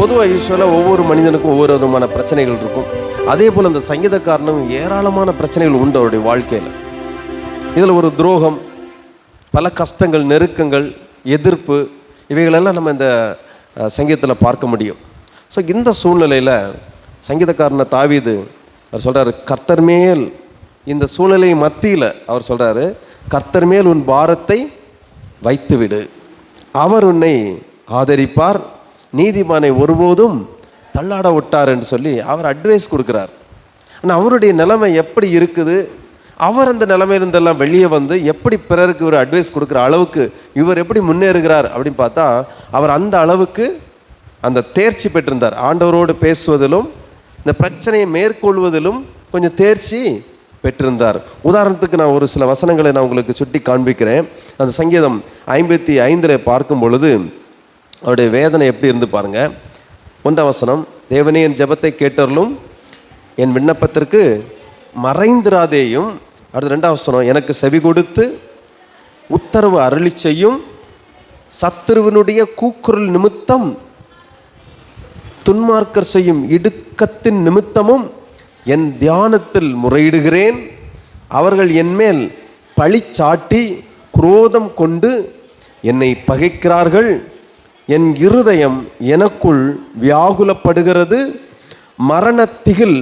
பொதுவாக யூஸ்வலாக ஒவ்வொரு மனிதனுக்கும் ஒவ்வொரு விதமான பிரச்சனைகள் இருக்கும். அதே போல் அந்த சங்கீதக்காரனும் ஏராளமான பிரச்சனைகள் உண்டு அவருடைய வாழ்க்கையில். இதில் ஒரு துரோகம் பல கஷ்டங்கள் நெருக்கங்கள் எதிர்ப்பு இவைகளெல்லாம் நம்ம இந்த சங்கீதத்தில் பார்க்க முடியும். ஸோ இந்த சூழ்நிலையில் சங்கீதக்காரனை தாவீது அவர் சொல்கிறாரு கர்த்தர் மேல் இந்த சூழ்நிலை மத்தியில் அவர் சொல்கிறாரு கர்த்தர் மேல் உன் பாரத்தை வைத்துவிடு. அவர் உன்னை ஆதரிப்பார் நீதிமானை ஒருபோதும் தள்ளாட விட்டார் என்று சொல்லி அவர் அட்வைஸ் கொடுக்குறார். ஆனால் அவருடைய நிலைமை எப்படி இருக்குது? அவர் அந்த நிலைமையிலிருந்தெல்லாம் வெளியே வந்து எப்படி பிறருக்கு ஒரு அட்வைஸ் கொடுக்குற அளவுக்கு இவர் எப்படி முன்னேறுகிறார் அப்படின்னு பார்த்தா அவர் அந்த அளவுக்கு அந்த தேர்ச்சி பெற்றிருந்தார். ஆண்டவரோடு பேசுவதிலும் இந்த பிரச்சனையை மேற்கொள்வதிலும் கொஞ்சம் தேர்ச்சி பெற்றிருந்தார். உதாரணத்துக்கு நான் ஒரு சில வசனங்களை நான் உங்களுக்கு சுட்டி காண்பிக்கிறேன். அந்த சங்கீதம் ஐம்பத்தி ஐந்தில் பார்க்கும் பொழுது அவருடைய வேதனை எப்படி இருந்து பாருங்கள் ஒன்றாம் வசனம் தேவனே என் ஜபத்தை கேட்டருளும். என் விண்ணப்பத்திற்கு மறைந்திராதேயும். அடுத்து ரெண்டாவது வசனம் எனக்கு செவி கொடுத்து உத்தரவு அருளி செய்யும். சத்துருவனுடைய கூக்குரல் நிமித்தம் துன்மார்க்கர் செய்யும் இடுக்கத்தின் நிமித்தமும் என் தியானத்தில் முறையிடுகிறேன். அவர்கள் என்மேல் பழிச்சாட்டி குரோதம் கொண்டு என்னை பகைக்கிறார்கள். என் இருதயம் எனக்குள் வியாகுலப்படுகிறது மரணத்திகில்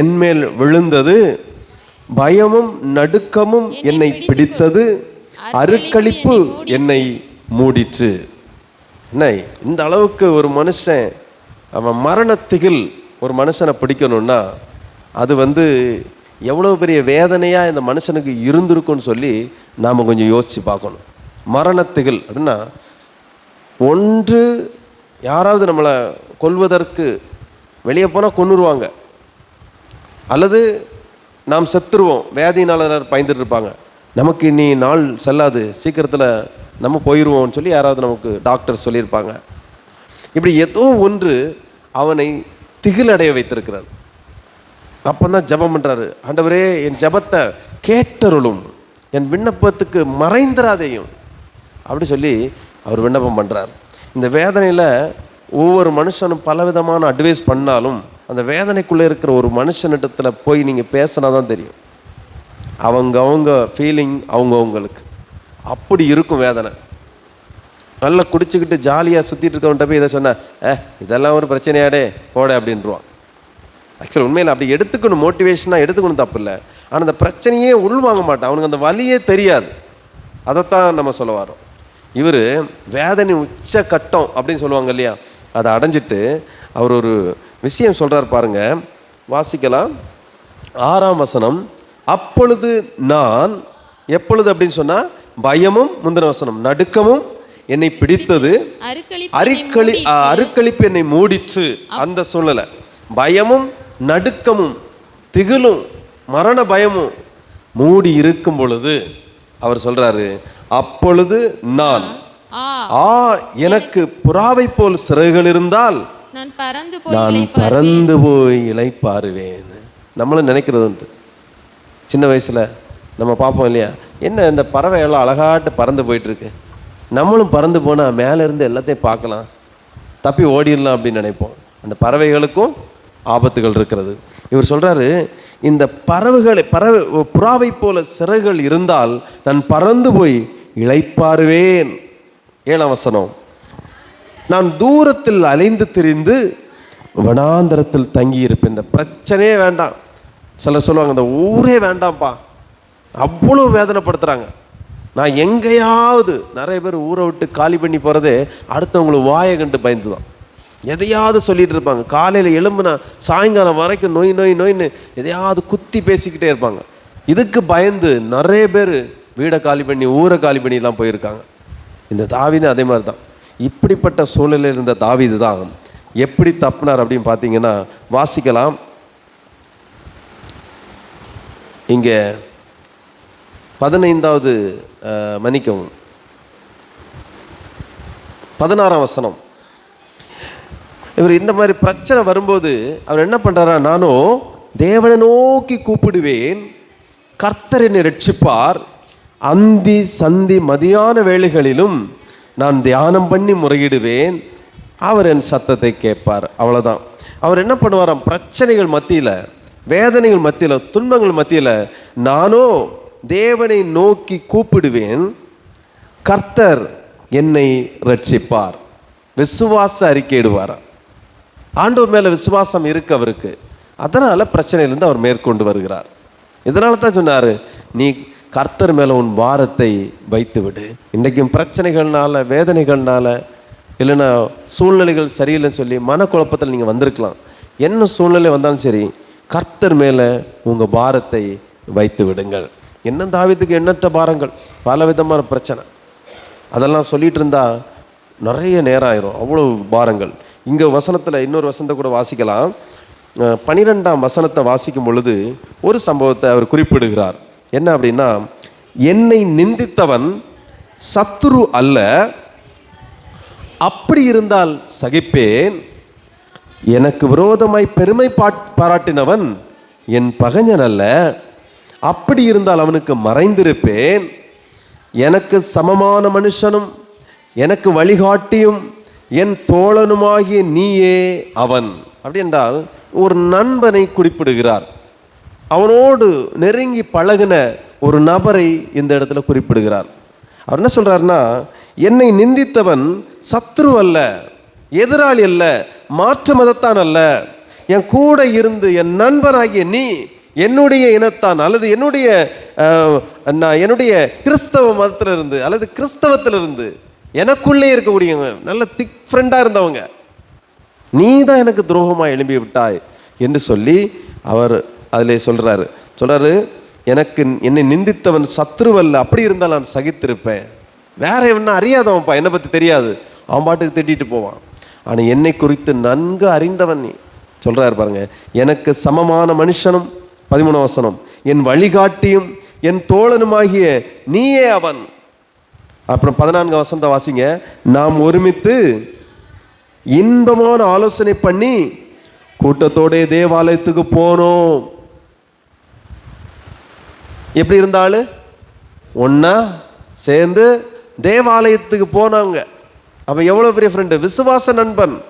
என்மேல் விழுந்தது. பயமும் நடுக்கமும் என்னை பிடித்தது. அருக்களிப்பு என்னை மூடிற்று. என்ன இந்த அளவுக்கு ஒரு மனுஷன் அவன் மரணத்திகில் ஒரு மனுஷனை பிடிக்கணும்னா அது வந்து எவ்வளோ பெரிய வேதனையாக இந்த மனுஷனுக்கு இருந்திருக்குன்னு சொல்லி நாம் கொஞ்சம் யோசித்து பார்க்கணும். மரணத்திகில் அப்படின்னா ஒன்று யாராவது நம்மளை கொல்வதற்கு வெளியே போனால் கொன்னுருவாங்க. அல்லது நாம் செத்துருவோம் வியாதியினாளர் பயந்துட்டு இருப்பாங்க. நமக்கு இனி நாள் செல்லாது சீக்கிரத்தில் நம்ம போயிடுவோம்னு சொல்லி யாராவது நமக்கு டாக்டர் சொல்லியிருப்பாங்க. இப்படி ஏதோ ஒன்று அவனை திகிலடைய வைத்திருக்கிறது. அப்போ தான் ஜபம் பண்ணுறாரு ஆண்டவரே என் ஜபத்தை கேட்டருளும். என் விண்ணப்பத்துக்கு மறைந்திராதேயும். அப்படி சொல்லி அவர் விண்ணப்பம் பண்ணுறார் இந்த வேதனையில் ஒவ்வொரு மனுஷனும் பலவிதமான அட்வைஸ் பண்ணாலும் அந்த வேதனைக்குள்ளே இருக்கிற ஒரு மனுஷனிடத்தில் போய் நீங்கள் பேசினா தான் தெரியும். அவங்க அவங்க ஃபீலிங் அவங்கவுங்களுக்கு. அப்படி இருக்கும் வேதனை. நல்லா குடிச்சுக்கிட்டு ஜாலியாக சுற்றிட்டு இருக்கவன்ட்ட போய் இதை சொன்ன ஏ இதெல்லாம் ஒரு பிரச்சனையாடே போட அப்படின்றான் ஆக்சுவலாக உண்மையில் அப்படி எடுத்துக்கணும் மோட்டிவேஷனாக எடுத்துக்கணும் தப்பு இல்லை. ஆனால் அந்த பிரச்சனையே உள்வாங்க மாட்டான். அவனுக்கு அந்த வலியே தெரியாது. அதைத்தான் நம்ம சொல்ல வரோம் இவர் வேதனை உச்ச கட்டம் அப்படின்னு சொல்லுவாங்க இல்லையா? அதை அடைஞ்சிட்டு அவர் ஒரு விஷயம் சொல்கிறார் பாருங்க. வாசிக்கலாம். ஆறாம் வசனம். அப்பொழுது நான் எப்பொழுது அப்படின்னு சொன்னால் பயமும் முந்தின வசனம். நடுக்கமும் என்னை பிடித்தது. அரிக்களி அருக்களிப்பு என்னை மூடிற்று. அந்த சூழ்நிலை. பயமும் நடுக்கமும் திகிலும் மரண பயமும் மூடி இருக்கும் பொழுது அவர் சொல்றாரு அப்பொழுது நான் ஆ எனக்கு புறாவை போல் சிறகுகள் இருந்தால் நான் பறந்து போய் இளைப்பாருவேன். நம்மளும் நினைக்கிறது உண்டு. சின்ன வயசுல நம்ம பார்ப்போம் இல்லையா? என்ன இந்த பறவை எல்லாம் அழகாட்டு பறந்து போயிட்டு இருக்கு நம்மளும் பறந்து போனால் மேலே இருந்து எல்லாத்தையும் பார்க்கலாம். தப்பி ஓடிடலாம் அப்படின்னு நினைப்போம். அந்த பறவைகளுக்கும் ஆபத்துகள் இருக்கிறது. இவர் சொல்கிறாரு இந்த பறவைகளை பறவை புறாவை போல சிறகுகள் இருந்தால் நான் பறந்து போய் இழைப்பாருவேன் ஏழாம் வசனம் நான் தூரத்தில் அலைந்து திரிந்து வனாந்தரத்தில் தங்கியிருப்பேன். இந்த பிரச்சனையே வேண்டாம். சிலர் சொல்லுவாங்க இந்த ஊரே வேண்டாம்ப்பா. அவ்வளோ வேதனைப்படுத்துகிறாங்க நான் எங்கேயாவது நிறைய பேர் ஊரை விட்டு காலி பண்ணி போகிறதே அடுத்தவங்களை வாயை கண்டு பயந்து தான் எதையாவது சொல்லிகிட்டு இருப்பாங்க. காலையில் எழும்புனா சாயங்காலம் வரைக்கும் நோய் நோய் நோயின்னு எதையாவது குத்தி பேசிக்கிட்டே இருப்பாங்க. இதுக்கு பயந்து நிறைய பேர் வீடை காலி பண்ணி ஊரை காலி பண்ணிலாம் போயிருக்காங்க. இந்த தாவிதம் அதே மாதிரி தான் இப்படிப்பட்ட சூழ்நிலையில் இருந்த தாவிது தான் எப்படி தப்புனார் அப்படின்னு பார்த்தீங்கன்னா வாசிக்கலாம். இங்கே பதினைந்தாவது மன்னிக்கவும். பதினாறாம் வசனம். இவர் இந்த மாதிரி பிரச்சனை வரும்போது அவர் என்ன பண்ணுறாரா நானும் தேவனை நோக்கி கூப்பிடுவேன் கர்த்தர் என்னை ரட்சிப்பார். அந்தி சந்தி மதியான வேளைகளிலும் நான் தியானம் பண்ணி முறையிடுவேன். அவர் என் சத்தத்தை கேட்பார். அவ்வளோதான் அவர் என்ன பண்ணுவாராம் பிரச்சனைகள் மத்தியில் வேதனைகள் மத்தியில் துன்பங்கள் மத்தியில் நானோ தேவனை நோக்கி கூப்பிடுவேன் கர்த்தர் என்னை ரட்சிப்பார். விசுவாச அறிக்கையிடுவாராம். ஆண்டவர் மேலே விசுவாசம் இருக்கு அவருக்கு. அதனால் பிரச்சனையிலேருந்து அவர் மேற்கொண்டு வருகிறார். இதனால தான் சொன்னார் நீ கர்த்தர் மேலே உன் பாரத்தை வைத்து விடு இன்றைக்கும் பிரச்சனைகள்னால வேதனைகள்னால இல்லைன்னா சூழ்நிலைகள் சரியில்லைன்னு சொல்லி மனக்குழப்பத்தில் நீங்கள் வந்திருக்கலாம். என்ன சூழ்நிலை வந்தாலும் சரி கர்த்தர் மேலே உங்கள் பாரத்தை வைத்து விடுங்கள் என்ன தாவித்துக்கு எண்ணற்ற பாரங்கள்? பல விதமான பிரச்சனை. அதெல்லாம் சொல்லிகிட்டு இருந்தால் நிறைய நேரம் ஆயிரும். அவ்வளோ பாரங்கள். இங்கே வசனத்தில் இன்னொரு வசனத்தை கூட வாசிக்கலாம். பனிரெண்டாம் வசனத்தை வாசிக்கும் பொழுது ஒரு சம்பவத்தை அவர் குறிப்பிடுகிறார். என்ன அப்படின்னா என்னை நிந்தித்தவன் சத்துரு அல்ல அப்படி இருந்தால் சகிப்பேன். எனக்கு விரோதமாய் பெருமை பாட்- பாராட்டினவன் என் பகைஞன் அல்ல. அப்படி இருந்தால் அவனுக்கு மறைந்திருப்பேன். எனக்கு சமமான மனுஷனும் எனக்கு வழிகாட்டியும் என் தோழனுமாகிய நீயே அவன். அப்படி என்றால் ஒரு நண்பனை குறிப்பிடுகிறார். அவனோடு நெருங்கி பழகின ஒரு நபரை இந்த இடத்துல குறிப்பிடுகிறார். அவர் என்ன சொல்கிறாருன்னா என்னை நிந்தித்தவன் சத்ரு அல்ல எதிராளி அல்ல மாற்று மதத்தான் அல்ல. என் கூட இருந்து என் நண்பனாகிய நீ என்னுடைய இனத்தான் அல்லது என்னுடைய நான் என்னுடைய கிறிஸ்தவ மதத்தில் இருந்து அல்லது கிறிஸ்தவத்தில் இருந்து எனக்குள்ளே இருக்கக்கூடியவங்க நல்ல திக் ஃப்ரெண்டாக இருந்தவங்க. நீ தான் எனக்கு துரோகமாக எழும்பி விட்டாய் என்று சொல்லி அவர் அதில் சொல்கிறாரு சொல்கிறாரு எனக்கு என்னை நிந்தித்தவன் சத்ருவல்ல. அப்படி இருந்தால் நான் சகித்திருப்பேன். வேற என்ன அறியாதவன்ப்பா. என்னை பற்றி தெரியாது. அவன் பாட்டுக்கு திட்டிட்டு போவான். ஆனால் என்னை குறித்து நன்கு அறிந்தவன் நீ. சொல்கிறாரு பாருங்க எனக்கு சமமான மனுஷனும் பதிமூணு வசனம் என் வழிகாட்டியும் என் தோழனுமாகிய நீயே அவன். அப்புறம் பதினான்கு வசந்த வாசிங்க. நாம் ஒருமித்து இன்பமான ஆலோசனை பண்ணி கூட்டத்தோட தேவாலயத்துக்கு போனோம். எப்படி இருந்தாலும் ஒன்றா சேர்ந்து தேவாலயத்துக்கு போனாங்க. அப்போ எவ்வளோ பெரிய ஃப்ரெண்டு விசுவாச நண்பன்.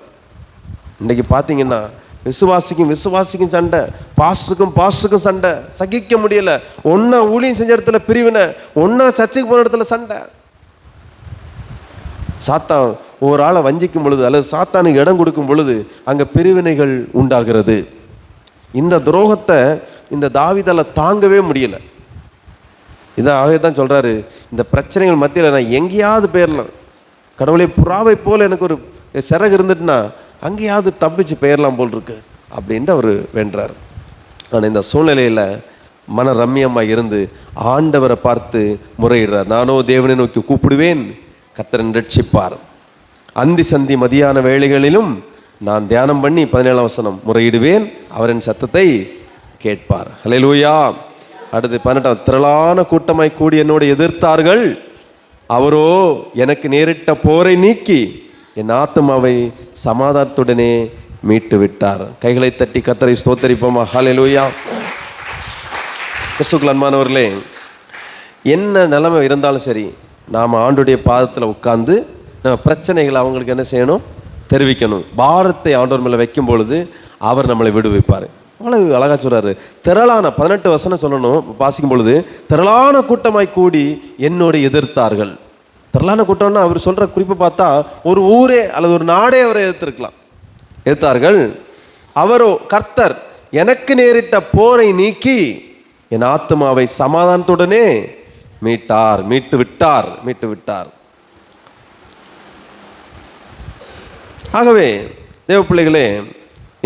இன்னைக்கு பார்த்தீங்கன்னா விசுவாசிக்கும் விசுவாசிக்கும் சண்டை. பாஸ்டருக்கும் பாஸ்டருக்கும் சண்டை. சகிக்க முடியல. ஒன்றா ஊழியம் செஞ்ச இடத்துல பிரிவினை ஒன்றா சர்ச்சுக்கு போன இடத்துல சண்டை. சாத்தா ஒரு ஆளை வஞ்சிக்கும் பொழுது அல்லது சாத்தானுக்கு இடம் கொடுக்கும் பொழுது அங்கே பிரிவினைகள் உண்டாகிறது. இந்த துரோகத்தை இந்த தாவிதால தாங்கவே முடியல. இதாகவே தான் சொல்கிறாரு இந்த பிரச்சனைகள் மத்தியில் நான் எங்கேயாவது போயிடலாம் கடவுளே புறாவை போல் எனக்கு ஒரு சிறகு இருந்துட்டுனா அங்கேயாவது தப்பிச்சு போயிடலாம் போல் இருக்கு அப்படின்ட்டு அவர் வென்றார். ஆனால் இந்த சூழ்நிலையில் மன ரம்யமாக இருந்து ஆண்டவரை பார்த்து முறையிடுறார். நானோ தேவனை நோக்கி கூப்பிடுவேன் கத்தரன் ரட்சிப்பார். அந்தி சந்தி மதியான வேளைகளிலும் நான் தியானம் பண்ணி பதினேழாம் வசனம் முறையிடுவேன். அவரின் சத்தத்தை கேட்பார். ஹலே லூயா அடுத்து பன்னெண்டாம் திரளான கூட்டமாய் கூடி என்னோடு எதிர்த்தார்கள். அவரோ எனக்கு நேரிட்ட போரை நீக்கி என் ஆத்மாவை சமாதானத்துடனே மீட்டு விட்டார் கைகளை தட்டி கத்தரை ஸ்தோத்தரிப்போமா? ஹalleluya. கிறிஸ்துக்கள் அன்பானவர்களே என்ன நிலைமை இருந்தாலும் சரி நாம் ஆண்டுடைய பாதத்தில் உட்காந்து நம்ம பிரச்சனைகளை அவங்களுக்கு என்ன செய்யணும்? தெரிவிக்கணும். பாரத்தை ஆண்டவர் மேலே வைக்கும் பொழுது அவர் நம்மளை விடுவிப்பார். அவ்வளவு அழகா சொல்கிறாரு திரளான பதினெட்டு வசனம் சொல்லணும். வாசிக்கும் பொழுது திரளான கூட்டமாய் கூடி என்னோடு எதிர்த்தார்கள். திரளான கூட்டம்னா அவர் சொல்கிற குறிப்பை பார்த்தா ஒரு ஊரே அல்லது ஒரு நாடே அவரை எதிர்த்திருக்கலாம். எதிர்த்தார்கள் அவரோ கர்த்தர் எனக்கு நேரிட்ட போரை நீக்கி என் ஆத்மாவை சமாதானத்துடனே மீட்டார் மீட்டு விட்டார் மீட்டு விட்டார். ஆகவே தேவ பிள்ளைகளே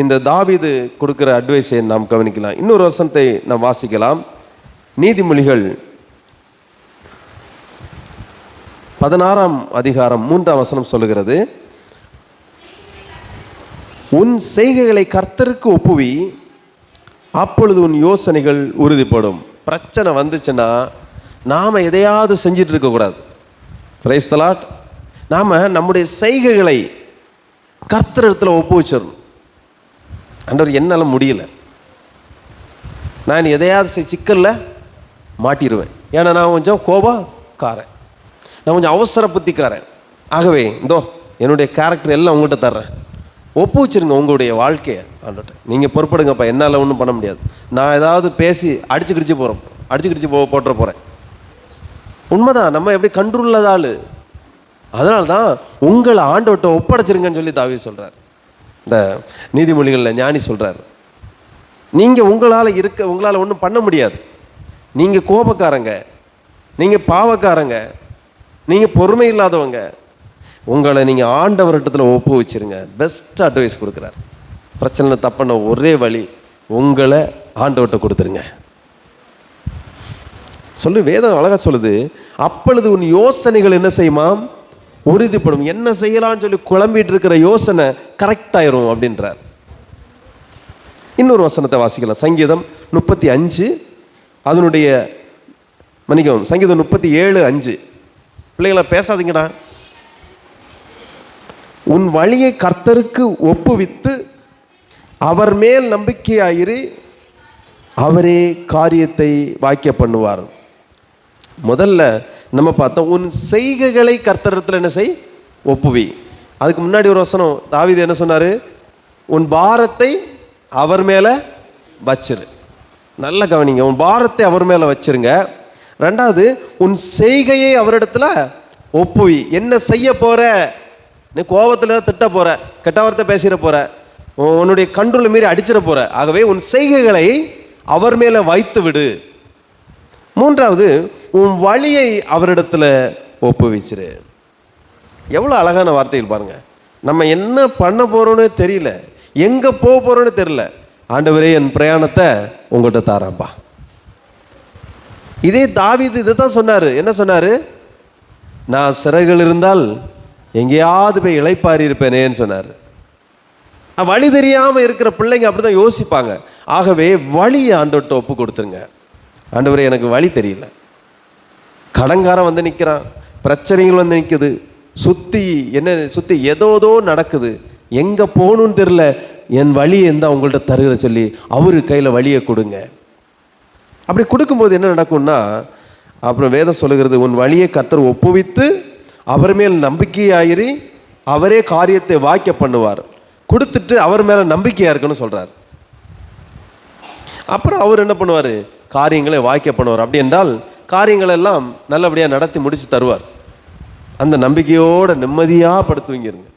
இந்த தாவிது கொடுக்கிற அட்வைஸை நாம் கவனிக்கலாம். இன்னொரு வசனத்தை நாம் வாசிக்கலாம். நீதிமொழிகள் பதினாறாம் அதிகாரம் மூன்றாம் வசனம் சொல்லுகிறது. உன் செய்கைகளை கர்த்தருக்கு ஒப்புவி அப்பொழுது உன் யோசனைகள் உறுதிப்படும். பிரச்சனை வந்துச்சுன்னா நாம் எதையாவது செஞ்சிட்டு இருக்கக்கூடாது பிரைஸ் தலாட் நாம் நம்முடைய செய்கைகளை கர்த்தர் இடத்துல ஒப்பு வச்சிடணும் ஆண்டவர் என்னால் முடியல. நான் எதையாவது செய் சிக்கலில் மாட்டிடுவேன் ஏன்னா நான் கொஞ்சம் கோபக்காரன். நான் கொஞ்சம் அவசர புத்திக்காரன். ஆகவே இந்தோ என்னுடைய கேரக்டர் எல்லாம் உங்கள்கிட்ட தர்றேன். ஒப்பு வச்சுருங்க உங்களுடைய வாழ்க்கையை ஆண்டுகிட்ட நீங்கள் பொறுப்படுங்கப்பா என்னால் ஒன்றும் பண்ண முடியாது. நான் ஏதாவது பேசி அடிச்சு கிடிச்சு போகிறோம் அடிச்சு கிடிச்சு போ போட்டுற போகிறேன் உண்மைதான் நம்ம எப்படி கண்ட்ரோல்லாத ஆள். அதனால தான் உங்களை ஆண்டவர்கிட்ட ஒப்படைச்சிருங்கன்னு சொல்லி தாவி சொல்கிறார் இந்த நீதிமொழிகளில் ஞானி சொல்கிறார் நீங்கள் உங்களால் இருக்க உங்களால் ஒன்றும் பண்ண முடியாது. நீங்கள் கோபக்காரங்க. நீங்கள் பாவக்காரங்க. நீங்கள் பொறுமை இல்லாதவங்க. உங்களை நீங்கள் ஆண்டவர்கிட்டத்தில் ஒப்பு வச்சிருங்க பெஸ்ட் அட்வைஸ் கொடுக்குறார். பிரச்சனையில் தப்பான ஒரே வழி உங்களை ஆண்டவர்கிட்ட கொடுத்துருங்க. சொல்லு வேதம் அழகாக சொல்லுது அப்பொழுது உன் யோசனைகள் என்ன செய்யுமாம் உறுதிப்படும். என்ன செய்யலாம்னு சொல்லி குழம்பிட்டு இருக்கிற யோசனை கரெக்டாயிரும் அப்படின்றார். இன்னொரு வசனத்தை வாசிக்கலாம். சங்கீதம் முப்பத்தி அஞ்சு அதனுடைய மன்னிக்கவும் சங்கீதம் முப்பத்தி ஏழு அஞ்சு. பிள்ளைகளை பேசாதீங்கடா. உன் வழியை கர்த்தருக்கு ஒப்புவித்து அவர் மேல் நம்பிக்கையாயிரு அவரே காரியத்தை வாக்கிய பண்ணுவார். முதல்ல நம்ம பார்த்தோம் உன் செய்கைகளை கர்த்தரத்தில் என்ன செய்? ஒப்புவி. அதுக்கு முன்னாடி ஒரு வசனம் தாவீது என்ன சொன்னார்? உன் பாரத்தை அவர் மேலே வச்சிரு. நல்ல கவனிங்க உன் பாரத்தை அவர் மேலே வச்சிருங்க. ரெண்டாவது உன் செய்கையை அவரிடத்துல ஒப்புவி. என்ன செய்ய போகிற நீ கோபத்தில் திட்ட போற கெட்ட வார்த்தை பேசிட போகிற உன்னுடைய கண்ட்ரோலை மீறி அடிச்சிட போகிற ஆகவே உன் செய்கைகளை அவர் மேலே வைத்து விடு மூன்றாவது உன் வழியை அவரிடத்துல ஒப்புவிச்சிரு. எவ்வளோ அழகான வார்த்தைகள் பாருங்க. நம்ம என்ன பண்ண போறோம்னு தெரியல. எங்க போக போகிறோன்னு தெரியல. ஆண்டவரே என் பிரயாணத்தை உங்கள்கிட்ட தாராம்பா. இதே தாவீது இதை தான் சொன்னார். என்ன சொன்னார்? நான் சிறகுகள் இருந்தால் எங்கேயாவது போய் இளைப்பாரி இருப்பேனேன்னு சொன்னார். வழி தெரியாமல் இருக்கிற பிள்ளைங்க அப்படி தான் யோசிப்பாங்க. ஆகவே வழியை ஆண்டவர்கிட்ட ஒப்பு கொடுத்துருங்க. ஆண்டவரே எனக்கு வழி தெரியல. கடங்காரன் வந்து நிற்கிறான் பிரச்சனைகள் வந்து நிற்குது சுற்றி என்ன சுற்றி ஏதோதோ நடக்குது. எங்கே போகணும்னு தெரில என் வழி இருந்தால் உங்கள்கிட்ட தருகிற சொல்லி அவரு கையில் வழியை கொடுங்க. அப்படி கொடுக்கும்போது என்ன நடக்கும்னா அப்புறம் வேதம் சொல்லுகிறது உன் வழியை கர்த்தர் ஒப்புவித்து அவர் மேல் நம்பிக்கையாயிரி. அவரே காரியத்தை வாக்கிய பண்ணுவார். கொடுத்துட்டு அவர் மேலே நம்பிக்கையாக இருக்குன்னு சொல்கிறார் அப்புறம் அவர் என்ன பண்ணுவார்? காரியங்களை வாக்கிய பண்ணுவார். அப்படி என்றால் காரியங்களெல்லாம் நல்லபடியாக நடத்தி முடித்து தருவார். அந்த நம்பிக்கையோட நிம்மதியாக படுத்துவீங்கிருங்க.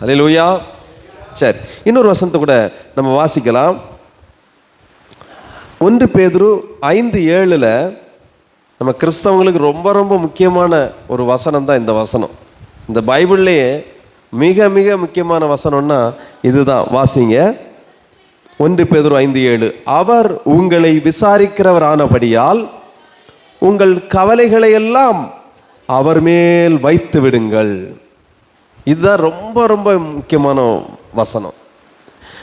ஹலே லூயா சரி இன்னொரு வசனத்தை கூட நம்ம வாசிக்கலாம். ஒன்று பேதுரு ஐந்து ஏழில் நம்ம கிறிஸ்தவங்களுக்கு ரொம்ப ரொம்ப முக்கியமான ஒரு வசனம் தான் இந்த வசனம். இந்த பைபிள்லேயே மிக மிக முக்கியமான வசனம்னா இதுதான். வாசிங்க. ஒன்று பேதுரு ஐந்து ஏழு அவர் உங்களை விசாரிக்கிறவரானபடியால் உங்கள் கவலைகளை எல்லாம் அவர் மேல் வைத்து விடுங்கள். இதுதான் ரொம்ப ரொம்ப முக்கியமான வசனம்.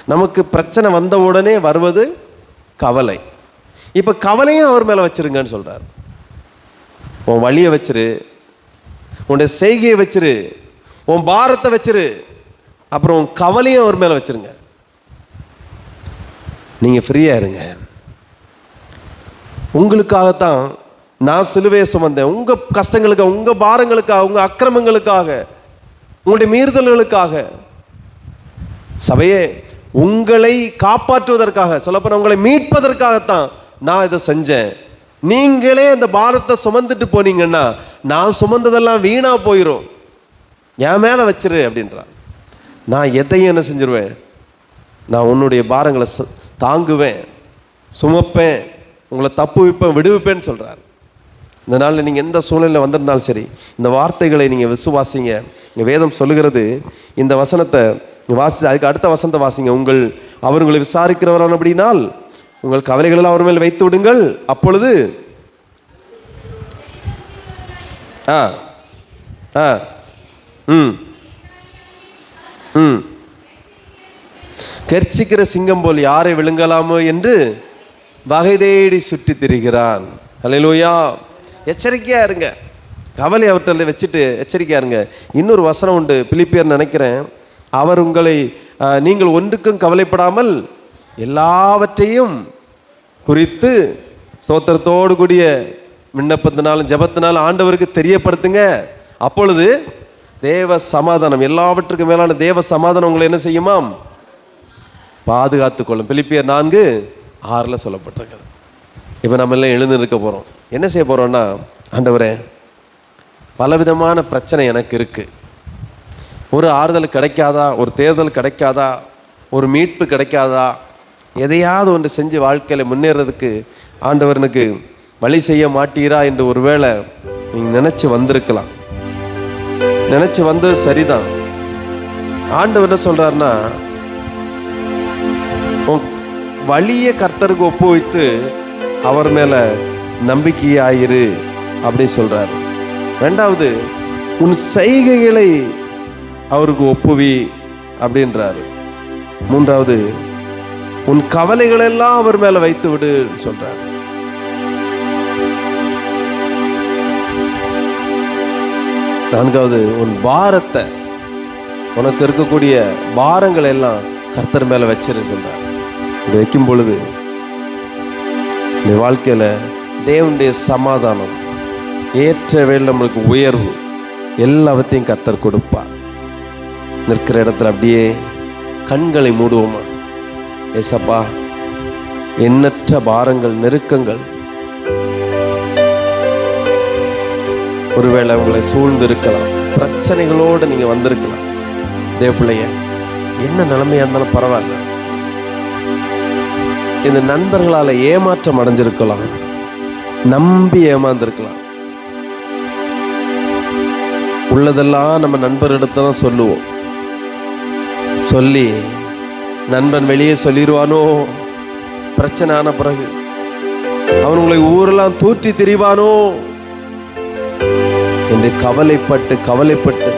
நமக்கு பிரச்சனை வந்த உடனே வருவது கவலை. இப்போ கவலையும் அவர் மேலே வச்சிருங்கன்னு சொல்கிறார் உன் வழியை வச்சிரு. உன்னுடைய செய்கையை வச்சிரு. உன் பாரத்தை வச்சிரு. அப்புறம் உன் கவலையும் அவர் மேலே வச்சிருங்க. நீங்கள் ஃப்ரீயாக இருங்க. உங்களுக்காகத்தான் நான் சிலுவையை சுமந்தேன். உங்கள் கஷ்டங்களுக்காக உங்கள் பாரங்களுக்காக உங்கள் அக்கிரமங்களுக்காக உங்களுடைய மீறுதல்களுக்காக. சபையே உங்களை காப்பாற்றுவதற்காக சொல்லப்போனால் உங்களை மீட்பதற்காகத்தான் நான் இதை செஞ்சேன். நீங்களே அந்த பாரத்தை சுமந்துட்டு போனீங்கன்னா நான் சுமந்ததெல்லாம் வீணாக போயிடும் என் மேலே வச்சிரு அப்படின்றான் நான் எதையும் என்ன செஞ்சிருவேன்? நான் உன்னுடைய பாரங்களை ச- தாங்குவேன் சுமப்பேன் உங்களை தப்பு வைப்பேன் விடுவிப்பேன்னு சொல்கிறார் இந்த நாளில் நீங்கள் எந்த சூழ்நிலையில் வந்திருந்தாலும் சரி இந்த வார்த்தைகளை நீங்கள் விசுவாசிங்க. வேதம் சொல்லுகிறது இந்த வசனத்தை வாசி அதுக்கு அடுத்த வசனத்தை வாசிங்க. உங்கள் அவர் உங்களை விசாரிக்கிறவரான அப்படினால் உங்கள் கவலைகளெல்லாம் அவர் மேல் வைத்து விடுங்கள். அப்பொழுது ஆ ஆ ம் ம். கர்ச்சிக்கிற சிங்கம் போல் யாரை விழுங்கலாமோ என்று வகை தேடி சுற்றி திரிகிறான். அலையிலோயா எச்சரிக்கையாக இருங்க. கவலை அவற்றில் வச்சுட்டு எச்சரிக்கையாக இருங்க. இன்னொரு வசனம் உண்டு. பிலிப்பியர் நினைக்கிறேன் அவர் உங்களை நீங்கள் ஒன்றுக்கும் கவலைப்படாமல் எல்லாவற்றையும் குறித்து சோத்திரத்தோடு கூடிய விண்ணப்பத்தினாலும் ஜெபத்தினாலும் ஆண்டவருக்கு தெரியப்படுத்துங்க. அப்பொழுது தேவ சமாதானம் எல்லாவற்றுக்கும் மேலான தேவ சமாதானம் உங்களை என்ன செய்யுமாம்? பாதுகாத்துக்கொள்ளும். பிலிப்பியர் நான்கு ஆறில் சொல்லப்பட்டிருக்கிறது. இப்போ நம்ம எல்லாம் எழுந்து இருக்க போகிறோம் என்ன செய்ய போகிறோன்னா ஆண்டவரே பலவிதமான பிரச்சனை எனக்கு இருக்குது ஒரு ஆறுதல் கிடைக்காதா? ஒரு தேர்தல் கிடைக்காதா? ஒரு மீட்பு கிடைக்காதா? எதையாவது ஒன்று செஞ்சு வாழ்க்கையில் முன்னேறதுக்கு ஆண்டவரனுக்கு வழி செய்ய மாட்டீரா என்று ஒருவேளை நீங்கள் நினச்சி வந்திருக்கலாம். நினச்சி வந்தது சரிதான். ஆண்டவர் என்ன சொல்கிறாருன்னா வழியை கர்த்தருக்கு ஒப்பு வைத்து அவர் மேலே நம்பிக்கையாயிரு அப்படி சொல்கிறார் ரெண்டாவது உன் செய்கைகளை அவருக்கு ஒப்புவி அப்படின்றாரு. மூன்றாவது உன் கவலைகளெல்லாம் அவர் மேலே வைத்து விடுன்னு சொல்கிறார் நான்காவது உன் பாரத்தை உனக்கு இருக்கக்கூடிய பாரங்கள் எல்லாம் கர்த்தர் மேலே வச்சிரு சொல்றார். வைக்கும் பொழுது இந்த வாழ்க்கையில் தேவனுடைய சமாதானம் ஏற்ற வேலை நம்மளுக்கு உயர்வு எல்லாவற்றையும் கத்தர் கொடுப்பார். நிற்கிற இடத்துல அப்படியே கண்களை மூடுவோமா? ஏசப்பா எண்ணற்ற பாரங்கள் நெருக்கங்கள் ஒருவேளை உங்களை சூழ்ந்து இருக்கலாம் பிரச்சனைகளோடு நீங்கள் வந்திருக்கலாம். தேவ பிள்ளைய என்ன நிலைமையாக இருந்தாலும் பரவாயில்ல. இந்த நண்பர்களால் ஏமாற்றம் அடைஞ்சிருக்கலாம். நம்பி ஏமாந்துருக்கலாம். உள்ளதெல்லாம் நம்ம நண்பரிடத்த தான் சொல்லுவோம். சொல்லி நண்பன் வெளியே சொல்லிடுவானோ பிரச்சனை ஆன பிறகு. அவனுங்களை ஊரெல்லாம் தூற்றி திரிவானோ? என்று கவலைப்பட்டு கவலைப்பட்டு.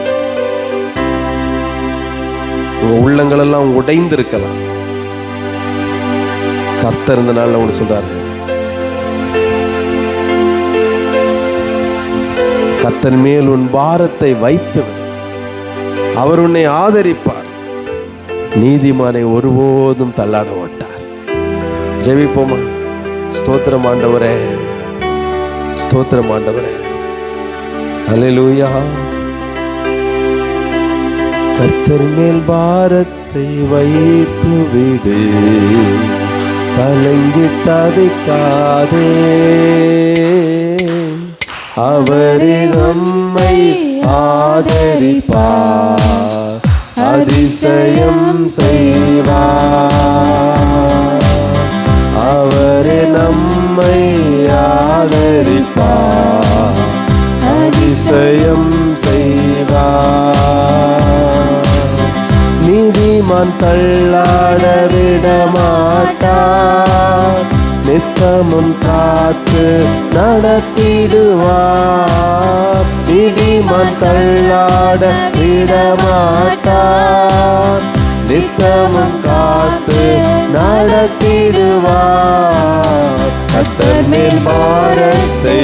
உங்கள் உள்ளங்களெல்லாம் உடைந்திருக்கலாம். கர்த்தர் இந்த நாள்ல உங்களுக்கு சொல்றாரு. கர்த்தன் மேல் உன் பாரத்தை வைத்து அவர் உன்னை ஆதரிப்பார். நீதிமானை ஒருபோதும் தள்ளாட மாட்டார். ஜெபிப்போமா? ஸ்தோத்திரம் ஆண்டவரே. ஸ்தோத்திரம் ஆண்டவரே. ஹalleluya. கர்த்தர் மேல் பாரத்தை வைத்து விடு. கலங்கி தவிக்காதே. அவரே நம்மை ஆதரிப்பார் அதிசயம் செய்வா அவரே நம்மை ஆதரிப்பா அதிசயம் செய்வா நீதிமான் தள்ளாட விடமாட்டார் நித்தமும் காத்து நடத்திடுவார். நீதிமான் தள்ளாட விடமாட்டார் நித்தமும் காத்து நடத்திடுவார். கத்தர் மேல் பாரத்தை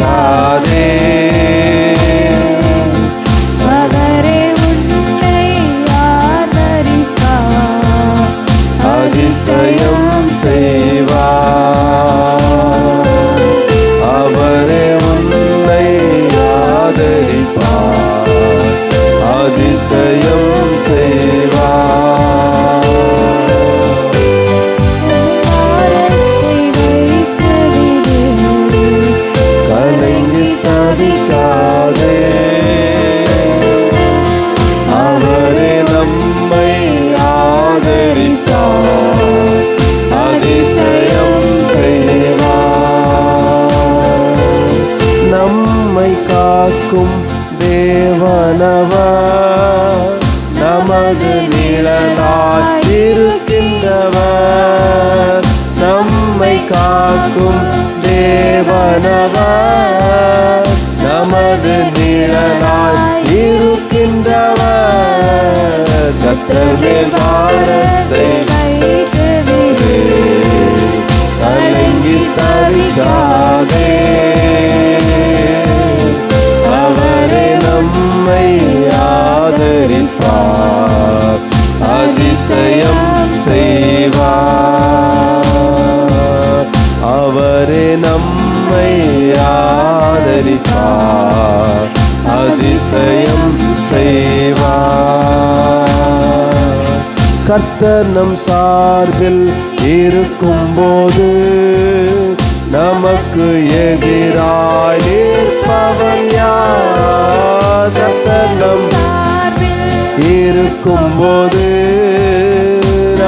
தவிக்காதே நமது நிழலாய் இருக்கின்றவர் நம்மை காக்கும் தேவனவர். நமது நிழலாய் இருக்கின்றவர் கத்தர் பாரத்தை கலங்கி தவிக்காதே அதிசயம் செய்வார் கர்த்தர் நம் சார்பில் இருக்கும்போது நமக்கு எதிராய் நிற்பவன் யார்? கர்த்தர் நம் இருக்கும்போது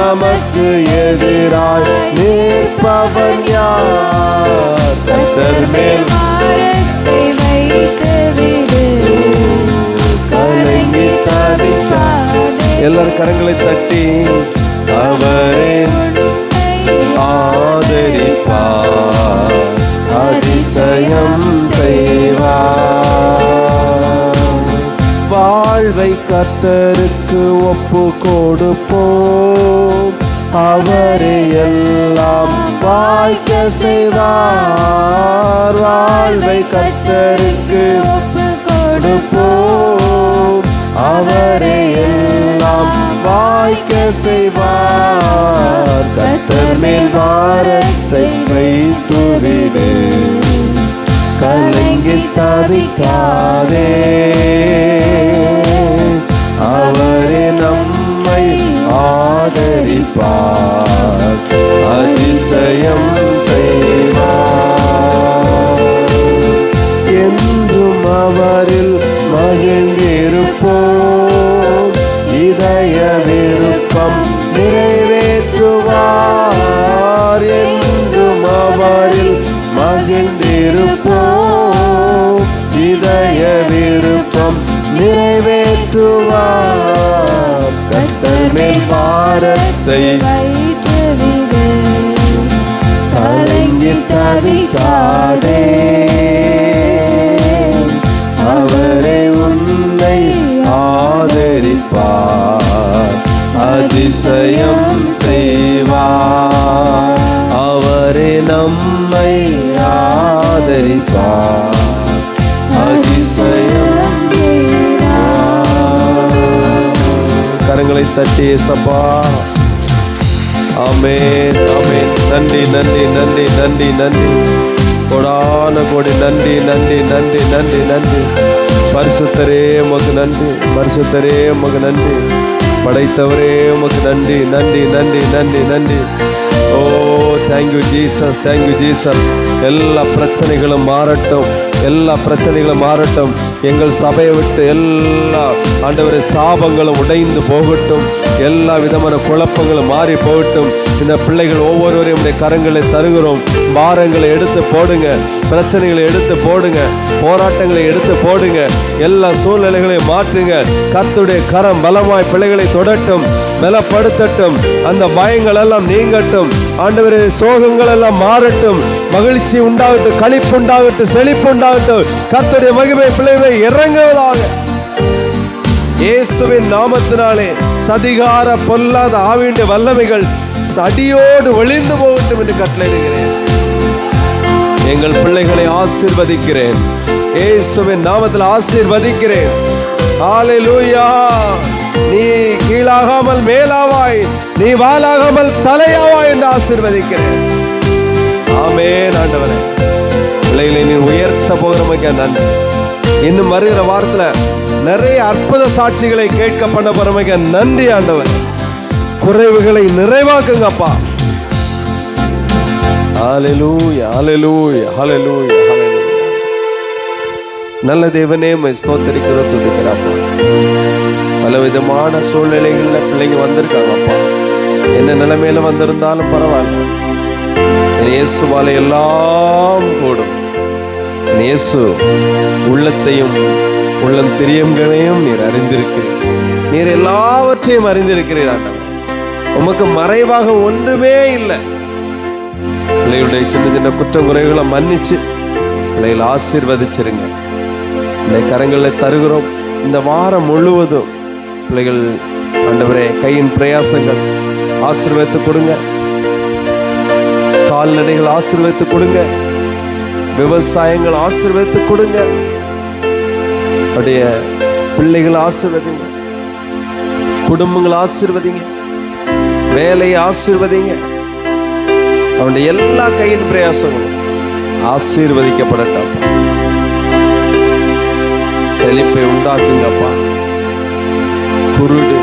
நமக்கு எதிராய் நிற்பவன் யார்? கர்த்தர் மேல் கலங்கி தவித்தார் எல்லாரும் கரங்களை தட்டி அவரே ஆதரிப்பார். அதிசயம் செய்வார். வாழ்வை கத்தருக்கு ஒப்பு கொடுப்போம். அவரே எல்லாம் வாய்க்க செய்வார். வாழ்வை கத்தருக்கு ஒப்பு கொடுப்போம். அவரே எல்லாம் வாய்க்க செய்வார். கத்தர் மேல் வாரத்தை வைத்துவிடு கலங்கி தவிக்காதே. அவரே நம்மை ஆதரிப்பார் அதிசயம் செய்வார். என்றும் அவரில் மகிழ்ந்திருப்போம் இதய விருப்பம் நிறைவேற்றுவார். என்றும் அவரில் மகிழ்ந்திருப்போம் நிறைவேற்றுவார் கத்தர் மேல் பாரத்தை கலங்கி தவிக்காதே. அவரே உன்னை ஆதரிப்பார். அதிசயம் செய்வார். அவரே நம்மை தட்டி சப்பா ஆமென் ஆமென். நன்றி நன்றி நன்றி நன்றி நன்றி. கொடான கொடி நன்றி நன்றி நன்றி நன்றி நன்றி. பரிசுத்தரே உமக்கு நன்றி. பரிசுத்தரே உமக்கு நன்றி. படைத்தவரே உமக்கு நன்றி. நன்றி நன்றி நன்றி நன்றி. ஓ thank you Jesus thank you Jesus எல்லா பிரச்சனைகளும் மாறட்டும். எல்லா பிரச்சனைகளும் மாறட்டும். எங்கள் சபையை விட்டு எல்லா ஆண்டவரை சாபங்களும் உடைந்து போகட்டும். எல்லா விதமான குழப்பங்களும் மாறி போகட்டும். இந்த பிள்ளைகள் ஒவ்வொருவரையும் உடைய கரங்களை தருகிறோம். பாரங்களை எடுத்து போடுங்க. பிரச்சனைகளை எடுத்து போடுங்க. போராட்டங்களை எடுத்து போடுங்க. எல்லா சூழ்நிலைகளையும் மாற்றுங்க. கத்துடைய கரம் பலமாய் பிள்ளைகளை தொடட்டும். பலப்படுத்தட்டும். அந்த பயங்கள் எல்லாம் நீங்கட்டும். ஆண்டவரே சோகங்கள் எல்லாம் மாறட்டும். மகிழ்ச்சி உண்டாகட்டும் களிப்பு உண்டாகட்டும் செழிப்பு உண்டாகட்டும் கர்த்தருடைய மகிமை பிள்ளைகளை இறங்குவதாக. இயேசுவின் நாமத்தினாலே சதிகார பொல்லாத ஆவியுடைய வல்லமைகள் அடியோடு ஒளிந்து போகட்டும் என்று கட்டளையிடுகிறேன் எங்கள் பிள்ளைகளை ஆசிர்வதிக்கிறேன். இயேசுவின் நாமத்தில் ஆசீர்வதிக்கிறேன். ஹalleluya. நீ கீழாகாமல் மேலாவாய். நீ வாலாகாமல் தலையாவாய் என்று ஆசிர்வதிக்கிறேன். ஆமென் ஆண்டவரே. பிள்ளைகளை நீ உயர்த்த போகிறமைக்க நன்றி. இன்னும் வருகிற வாரத்தில் நிறைய அற்புத சாட்சிகளை கேட்க பண்ண போறமைக்க நன்றி ஆண்டவர். குறைவுகளை நிறைவாக்குங்கப்பா ஹalleluya ஹalleluya ஹalleluya ஹalleluya. நல்ல தேவனே உம்மை ஸ்தோத்தரிக்கிறோம் துதிக்கிறப்பா பல விதமான சூழ்நிலைகளில் பிள்ளைங்க வந்திருக்காங்கப்பா என்ன நிலைமையில வந்திருந்தாலும் பரவாயில்ல. இயேசுவால எல்லாம் கூடும் இயேசு உள்ளத்தையும் உள்ளம் திரியங்களையும் நீர் அறிந்திருக்கிறீர். நீர் எல்லாவற்றையும் அறிந்திருக்கிறீர் ஆண்டவர். உமக்கு மறைவாக ஒன்றுமே இல்லை. பிள்ளைகளுடைய சின்ன சின்ன குற்றம் குறைகளை மன்னிச்சு பிள்ளைகளை ஆசீர்வதிச்சிருங்க. இந்த கரங்களை தருகிறோம். இந்த வாரம் முழுவதும் பிள்ளைகள் ஆண்டவரே கையின் பிரயாசங்கள் ஆசீர்வதித்து கொடுங்க. கால்நடைகள் ஆசீர்வதித்து கொடுங்க. விவசாயங்கள் ஆசீர்வதித்து கொடுங்க. அப்படியே பிள்ளைகள் ஆசீர்வதிங்க. குடும்பங்கள் ஆசீர்வதிங்க. வேலையை ஆசீர்வதிங்க. அவனுடைய எல்லா கையின் பிரயாசங்களும் ஆசீர்வதிக்கப்படட்டப்பா செழிப்பை உண்டாக்குங்கப்பா குருடு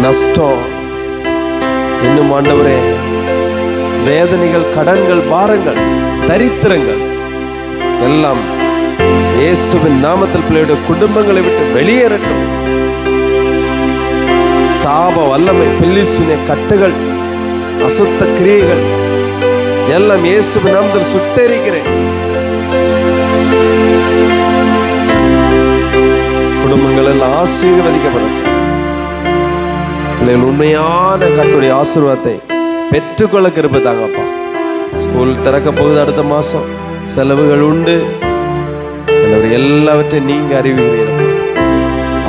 நஷ்டம். இன்னும் ஆண்டவரே வேதனைகள் கடன்கள் பாரங்கள் தரித்திரங்கள் எல்லாம் இயேசுவின் நாமத்தில் பிள்ளையுடைய குடும்பங்களை விட்டு வெளியேறட்டும். சாப வல்லமை பில்லிசுனிய கட்டுகள் அசுத்த கிரியைகள் எல்லாம் இயேசுவின் நாமத்தில் சுட்டெரிக்கிறேன். குடும்பங்கள் எல்லாம் ஆசீர்வதிக்கப்படும். பிள்ளைகள் உண்மையான கத்துடைய ஆசீர்வாதத்தை பெற்றுக்கொள்ள கிருபை தாங்கப்பா ஸ்கூல் திறக்க போகுது அடுத்த மாதம் செலவுகள் உண்டு. எல்லாவற்றையும் நீங்க அறிவுகிறீர்கள்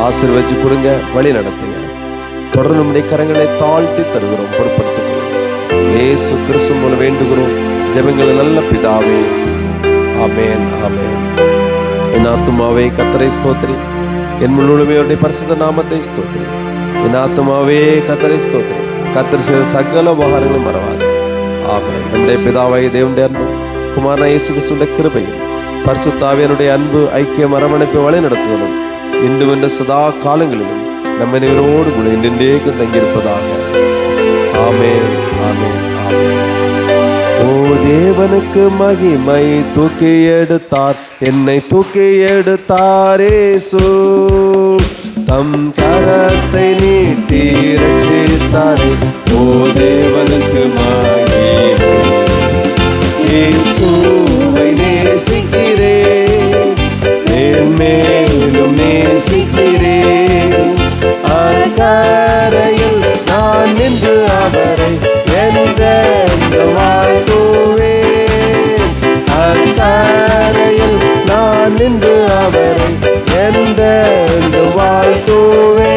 ஆசிர்வச்சு கொடுங்க வழி நடத்துங்க. தொடர்ந்து நம்முடைய கரங்களை தாழ்த்தி தருகிறோம் பொருட்படுத்துகிறோம். ஏசு கிறிஸ்து மூலம் வேண்டுகிறோம். ஜெபங்களை நல்ல பிதாவே. ஆமேன் ஆமேன். என் ஆத்துமாவே கத்தரை ஸ்தோத்திரி. என் முழுமையோடைய பரிசுத்த நாமத்தை ஸ்தோத்திரி. என் ஆத்துமாவே கத்தரை ஸ்தோத்திரி. கத்தர் செய்த சகல உபகாரங்களும் மறவாது ஆமே நம்முடைய பிதாவாய் தேவனுடைய அன்பு குமாரனா இயேசு கிறிஸ்துடைய கிருபையும் பரிசுத்தாவியனுடைய அன்பு ஐக்கிய அரவணைப்பை வழி நடத்துதலும் இன்றும் என்ற சதா காலங்களிலும் நம்ம இவரோடு கூட இன்றைக்கும் தங்கியிருப்பதாக. ஆமே ஆமே ஆமே ஓ தேவனுக்கு மகிமை தூக்கி எடுத்தார். என்னை தூக்கி எடுத்தாரே எடுத்தாரேசு தம் கரத்தை நீட்டி ரட்சித்தாரே ஓ தேவனுக்கு மாயேசுவை நேசிக்கிறே மேலும் நேசிக்கிறே அக்கரையில் நான் நின்று அவரை என்ற வாழ்த்துவே அக்கரையில் நான் நின்று அவரை தூவே.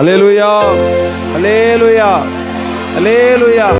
Alleluia alleluia alleluia